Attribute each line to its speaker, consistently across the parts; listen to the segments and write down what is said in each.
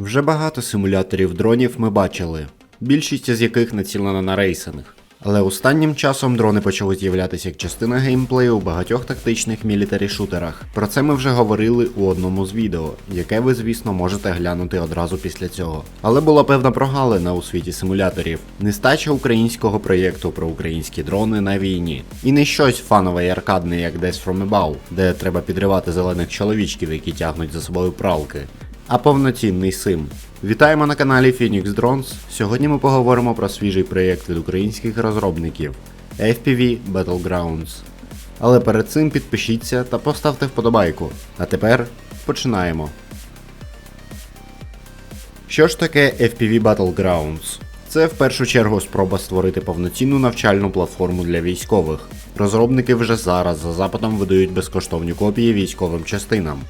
Speaker 1: Вже багато симуляторів дронів ми бачили, більшість з яких націлена на рейсинг. Але останнім часом дрони почали з'являтися як частина геймплею у багатьох тактичних мілітарі шутерах. Про це ми вже говорили у одному з відео, яке ви, звісно, можете глянути одразу після цього. Але була певна прогалина у світі симуляторів, нестача українського проєкту про українські дрони на війні. І не щось фанове і аркадне, як Death from Above, де треба підривати зелених чоловічків, які тягнуть за собою пралки а повноцінний сим. Вітаємо на каналі Phoenix Drones. Сьогодні ми поговоримо про свіжий проєкт від українських розробників FPV Battlegrounds. Але перед цим підпишіться та поставте вподобайку. А тепер починаємо. Що ж таке FPV Battlegrounds? Це в першу чергу спроба створити повноцінну навчальну платформу для військових. Розробники вже зараз за запитом видають безкоштовні копії військовим частинам.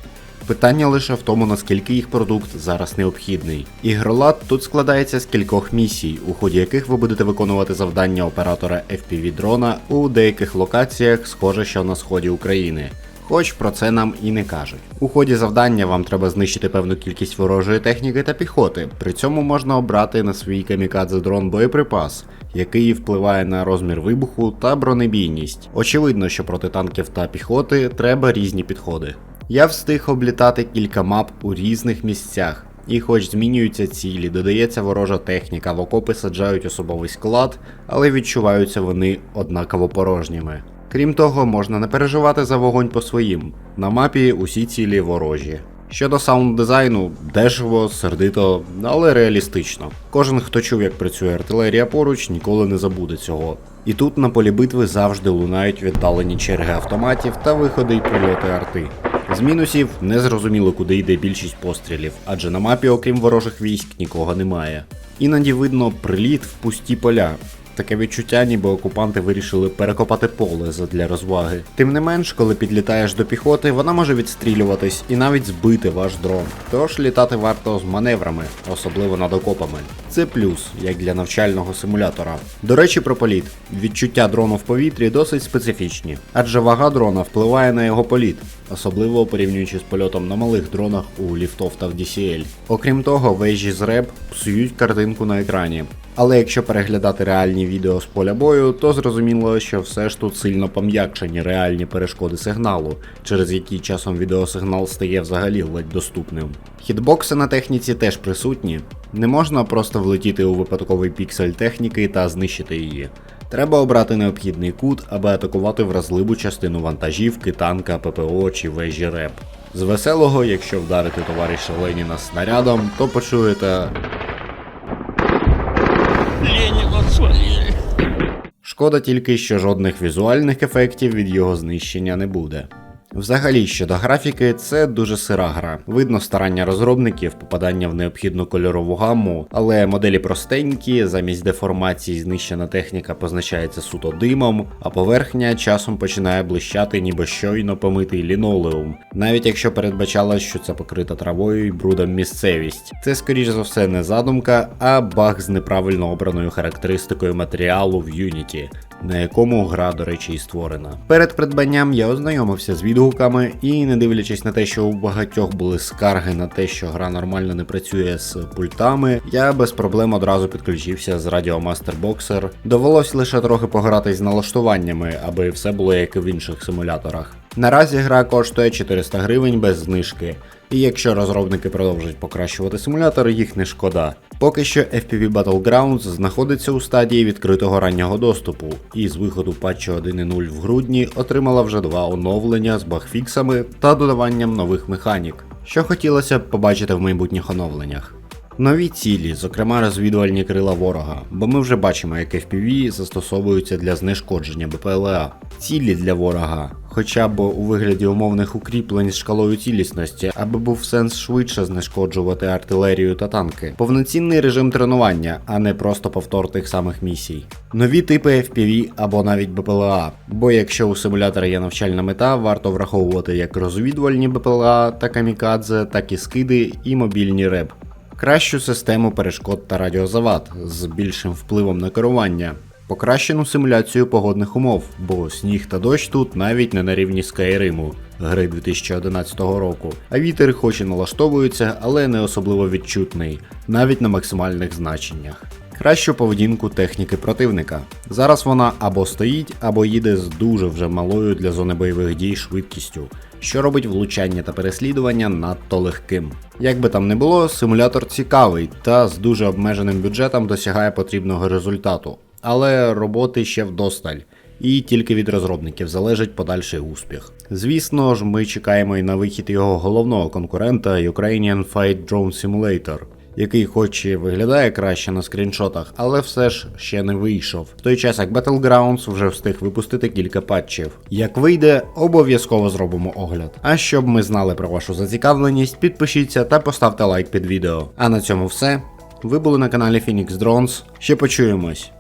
Speaker 1: Питання лише в тому, наскільки їх продукт зараз необхідний. Ігролад тут складається з кількох місій, у ході яких ви будете виконувати завдання оператора FPV дрона у деяких локаціях, схоже, що на сході України. Хоч про це нам і не кажуть. У ході завдання вам треба знищити певну кількість ворожої техніки та піхоти. При цьому можна обрати на свій камікадзе дрон боєприпас, який впливає на розмір вибуху та бронебійність. Очевидно, що проти танків та піхоти треба різні підходи. Я встиг облітати кілька мап у різних місцях. І хоч змінюються цілі, додається ворожа техніка, в окопи саджають особовий склад, але відчуваються вони однаково порожніми. Крім того, можна не переживати за вогонь по своїм. На мапі усі цілі ворожі. Щодо саунд дизайну, дешево, сердито, але реалістично. Кожен, хто чув, як працює артилерія поруч, ніколи не забуде цього. І тут на полі битви завжди лунають віддалені черги автоматів та виходи й прильоти арти. З мінусів не зрозуміло, куди йде більшість пострілів, адже на мапі, окрім ворожих військ, нікого немає. Іноді видно приліт в пусті поля. Таке відчуття, ніби окупанти вирішили перекопати поле задля розваги. Тим не менш, коли підлітаєш до піхоти, вона може відстрілюватись і навіть збити ваш дрон. Тож літати варто з маневрами, особливо над окопами. Це плюс, як для навчального симулятора. До речі, про політ. Відчуття дрону в повітрі досить специфічні, адже вага дрона впливає на його політ, особливо порівнюючи з польотом на малих дронах у ліфтов та в DCL. Окрім того, вежі з реп псують картинку на екрані. Але якщо переглядати реальні відео з поля бою, то зрозуміло, що все ж тут сильно пом'якшені реальні перешкоди сигналу, через які часом відеосигнал стає взагалі ледь доступним. Хітбокси на техніці теж присутні. Не можна просто влетіти у випадковий піксель техніки та знищити її. Треба обрати необхідний кут, аби атакувати вразливу частину вантажівки, танка, ППО чи вежі реп. З веселого, якщо вдарити товариша Леніна снарядом, то почуєте
Speaker 2: свалили.
Speaker 1: Шкода тільки, що жодних візуальних ефектів від його знищення не буде. Взагалі, щодо графіки, це дуже сира гра. Видно старання розробників, попадання в необхідну кольорову гамму, але моделі простенькі, замість деформації знищена техніка позначається суто димом, а поверхня часом починає блищати, ніби щойно помитий лінолеум, навіть якщо передбачалось, що це покрита травою і брудом місцевість. Це скоріш за все не задумка, а баг з неправильно обраною характеристикою матеріалу в Unity на якому гра, до речі, і створена. Перед придбанням я ознайомився з відгуками, і не дивлячись на те, що у багатьох були скарги на те, що гра нормально не працює з пультами, я без проблем одразу підключився з Radio Master Boxer. Довелось лише трохи погратись з налаштуваннями, аби все було як і в інших симуляторах. Наразі гра коштує 400 гривень без знижки. І якщо розробники продовжать покращувати симулятор, їх не шкода. Поки що FPV Battlegrounds знаходиться у стадії відкритого раннього доступу, і з виходу патчу 1.0 в грудні отримала вже два оновлення з багфіксами та додаванням нових механік, що хотілося б побачити в майбутніх оновленнях. Нові цілі, зокрема розвідувальні крила ворога, бо ми вже бачимо, як FPV застосовуються для знешкодження БПЛА. Цілі для ворога, хоча б у вигляді умовних укріплень з шкалою цілісності, аби був сенс швидше знешкоджувати артилерію та танки. Повноцінний режим тренування, а не просто повтор тих самих місій. Нові типи FPV або навіть БПЛА. Бо якщо у симулятора є навчальна мета, варто враховувати як розвідувальні БПЛА та камікадзе, так і скиди і мобільні реп кращу систему перешкод та радіозавад з більшим впливом на керування. покращену симуляцію погодних умов, бо сніг та дощ тут навіть не на рівні Скайриму гри 2011 року. А вітер хоч і налаштовується, але не особливо відчутний, навіть на максимальних значеннях. Кращу поведінку техніки противника. Зараз вона або стоїть, або їде з дуже вже малою для зони бойових дій швидкістю, що робить влучання та переслідування надто легким. Як би там не було, симулятор цікавий та з дуже обмеженим бюджетом досягає потрібного результату, але роботи ще вдосталь. І тільки від розробників залежить подальший успіх. Звісно ж, ми чекаємо і на вихід його головного конкурента Ukrainian Fight Drone Simulator, який хоч і виглядає краще на скріншотах, але все ж ще не вийшов. В той час як Battlegrounds вже встиг випустити кілька патчів. Як вийде, обов'язково зробимо огляд. А щоб ми знали про вашу зацікавленість, підпишіться та поставте лайк під відео. А на цьому все. Ви були на каналі Phoenix Drones. Ще почуємось.